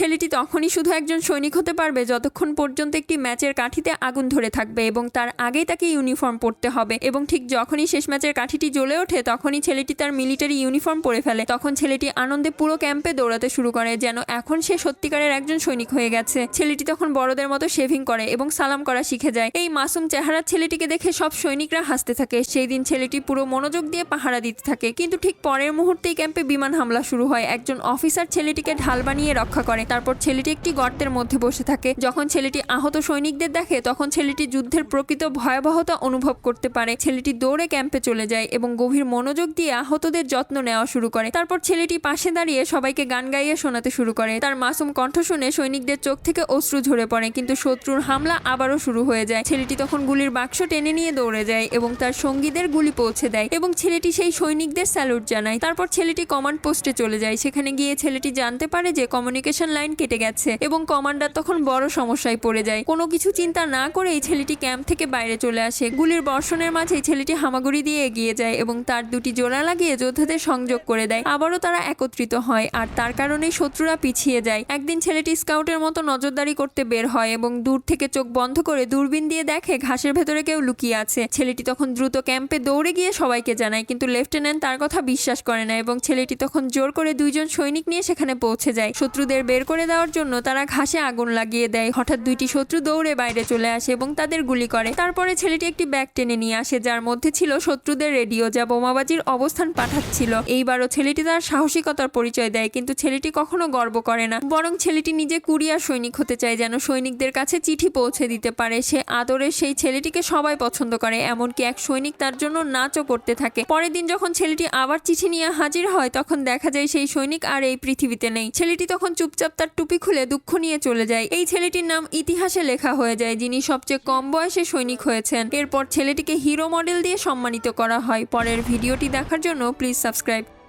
ছেলেটি তখনই শুধু একজন সৈনিক হতে পারবে, যতক্ষণ পর্যন্ত একটি ম্যাচের কাঠিতে আগুন ধরে থাকবে এবং তার আগেই তাকে ইউনিফর্ম পরতে হবে। এবং ঠিক যখনই শেষ ম্যাচের কাঠিটি জ্বলে ওঠে, তখনই ছেলেটি তার মিলিটারি ইউনিফর্ম পরে ফেলে। তখন ছেলেটি আনন্দে পুরো ক্যাম্পে দৌড়াতে শুরু করে, যেন এখন সে সত্যিকারের একজন সৈনিক হয়ে গেছে। ছেলেটি তখন বড়দের মতো শেভিং করে এবং সালাম করা শিখে যায়। এই মাসুম চেহারার ছেলেটিকে দেখে সব সৈনিকরা হাসতে থাকে। সেই দিন ছেলেটি পুরো মনোযোগ দিয়ে পাহারা দিতে থাকে। কিন্তু ঠিক পরের মুহূর্তেই ক্যাম্পে বিমান হামলা শুরু হয়। একজন অফিসার ছেলেটিকে ঢাল বানিয়ে রক্ষা করে। তারপর ছেলেটি একটি গর্তের মধ্যে বসে থাকে। যখন ছেলেটি আহত সৈনিকদের দেখে, তখন ছেলেটি যুদ্ধের প্রকৃত ভয়াবহতা অনুভব করতে পারে। ছেলেটি দৌড়ে ক্যাম্পে চলে যায় এবং গভীর মনোযোগ দিয়ে আহতদের যত্ন নেওয়া শুরু করে। তারপর ছেলেটি পাশে দাঁড়িয়ে সবাইকে গান গাইয়ে শোনাতে শুরু করে। তার মাসুম কণ্ঠ শুনে সৈনিকদের চোখ থেকে অশ্রু ঝরে পড়ে, কিন্তু শত্রুর হামলা আবারও শুরু হয়ে যায়। ছেলেটি তখন গুলির বাক্স টেনে নিয়ে দৌড়ে যায় এবং তার সঙ্গীদের গুলি পৌঁছে দেয় এবং ছেলেটি সেই সৈনিকদের স্যালুট জানায়। তারপর ছেলেটি কমান্ড পোস্টে চলে যায়। সেখানে গিয়ে ছেলেটি জানতে পারে যে কমিউনিকেশন লাইন কেটে গেছে এবং কমান্ডার তখন বড় সমস্যায় পড়ে যায়। কোনো কিছু চিন্তা না করেই ছেলেটি ক্যাম্প থেকে বাইরে চলে আসে। গুলির বর্ষণের মাঝেই ছেলেটি হামাগুড়ি দিয়ে এগিয়ে যায় এবং তার দুটি জোড়া লাগিয়ে যোদ্ধাদের সংযোগ করে দেয়। আবারও তারা একত্রিত হয় আর তার কারণেই শত্রুরা পিছিয়ে যায়। একদিন ছেলেটি স্কাউটের মতো নজরদারি করতে বের হয় এবং দূর থেকে চোখ বন্ধ করে দূরবীন দিয়ে দেখে ঘাসের ভেতরে কেউ লুকিয়ে আছে। ছেলেটি তখন দ্রুত ক্যাম্পে দৌড়ে গিয়ে সবাইকে জানায়, কিন্তু লেফটেন্যান্ট তার কথা বিশ্বাস করে না এবং ছেলেটি তখন জোর করে দুইজন সৈনিক নিয়ে সেখানে পৌঁছে যায়। শত্রুদের বের করে দেওয়ার জন্য তারা ঘাসে আগুন লাগিয়ে দেয়। হঠাৎ দুইটি শত্রু দৌড়ে বাইরে চলে আসে এবং তাদের গুলি করে। তারপরে ছেলেটি একটি ব্যাগ টেনে নিয়ে আসে, যার মধ্যে ছিল শত্রুদের রেডিও যা বোমাবাজির অবস্থান পাঠাচ্ছিল। এইবারও ছেলেটি তার সাহসিকতার পরিচয় দেয়, কিন্তু ছেলেটি কখনো গর্ব করে না। বরং ছেলেটি নিজে কুরিয়ার সৈনিক হতে চায়, যেন সৈনিকদের কাছে চিঠি পৌঁছে দিতে পারে। সে আদরে সেই ছেলেটিকে সবাই পছন্দ করে, এমনকি এক সৈনিক তার জন্য নাচও করতে থাকে। পরের দিন যখন ছেলেটি আবার চিঠি নিয়ে হাজির হয়, তখন দেখা যায় সেই সৈনিক আর এই পৃথিবীতে নেই। ছেলেটি তখন চুপচাপ তার টুপি খুলে দুঃখ নিয়ে চলে যায়। এই ছেলেটির নাম ইতিহাসে লেখা হয়ে যায়, যিনি সবচেয়ে কম বয়সে সৈনিক হয়েছেন। এরপর ছেলেটিকে হিরো মডেল দিয়ে সম্মানিত করা হয়। পরের ভিডিওটি দেখার জন্য প্লিজ সাবস্ক্রাইব।